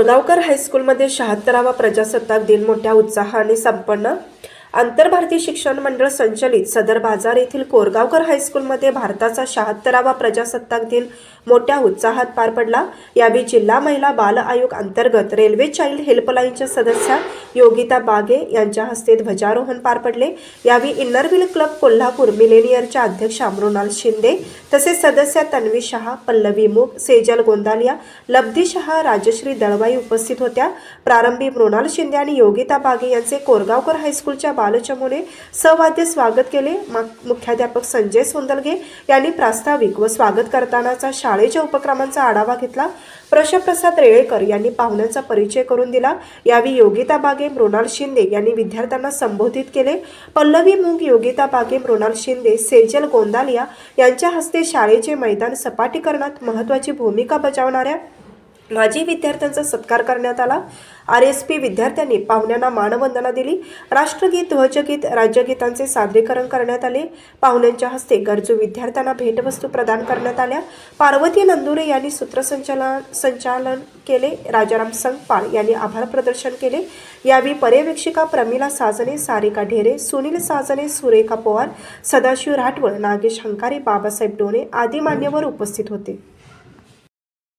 कोरगावकर हायस्कूलमध्ये शहात्तरावा प्रजासत्ताक दिन मोठ्या उत्साहाने संपन्न आंतरभारतीय शिक्षण मंडळ संचलित सदर बाजार येथील कोरगावकर हायस्कूलमध्ये भारताचा शहात्तरावा प्रजासत्ताक दिन मोठ्या उत्साहात पार पडला. यावेळी जिल्हा महिला बाल आयोग अंतर्गत रेल्वे चाइल्ड हेल्पलाईनच्या सदस्या योगिता बागे यांच्या हस्ते ध्वजारोहण पार पडले. यावेळी इन्नरव्हील क्लब कोल्हापूर मिलेनियरच्या अध्यक्षा मृणाल शिंदे तसेच सदस्या तन्वी शहा पल्लवी मुख सेजल गोंदालिया लब्धी शहा राजश्री दळवाई उपस्थित होत्या. प्रारंभी मृणाल शिंदे आणि योगिता बागे यांचे कोरगावकर हायस्कूलच्या बालचमूने सवाद्य स्वागत केले. मा- मुख्याध्यापक संजय सोंदलगे यांनी प्रास्ताविक व स्वागत करतानाचा शाळेच्या उपक्रमांचा आढावा घेतला. प्रशप्रसाद रेळेकर यांनी पाहुण्यांचा परिचय करून दिला. यावेळी योगिता बागे मृणाल शिंदे यांनी विद्यार्थ्यांना संबोधित केले. पल्लवी मुंग योगिता बागे मृणाल शिंदे सेजल गोंदालिया यांच्या हस्ते शाळेचे मैदान सपाटीकरणात महत्त्वाची भूमिका बजावणाऱ्या माजी विद्यार्थ्यांचा सत्कार करण्यात आला. आर एस पी विद्यार्थ्यांनी पाहुण्यांना मानवंदना दिली. राष्ट्रगीत ध्वजगीत राज्यगीतांचे सादरीकरण करण्यात आले. पाहुण्यांच्या हस्ते गरजू विद्यार्थ्यांना भेटवस्तू प्रदान करण्यात आल्या. पार्वती नंदुरे यांनी सूत्रसंचालन संचालन केले. राजाराम संगपाळ यांनी आभार प्रदर्शन केले. यावेळी पर्यवेक्षिका प्रमिला साजने सारिका ढेरे सुनील साजने सुरेखा पवार सदाशिव राठवळ नागेश हंकारे बाबासाहेब डोणे आदी मान्यवर उपस्थित होते.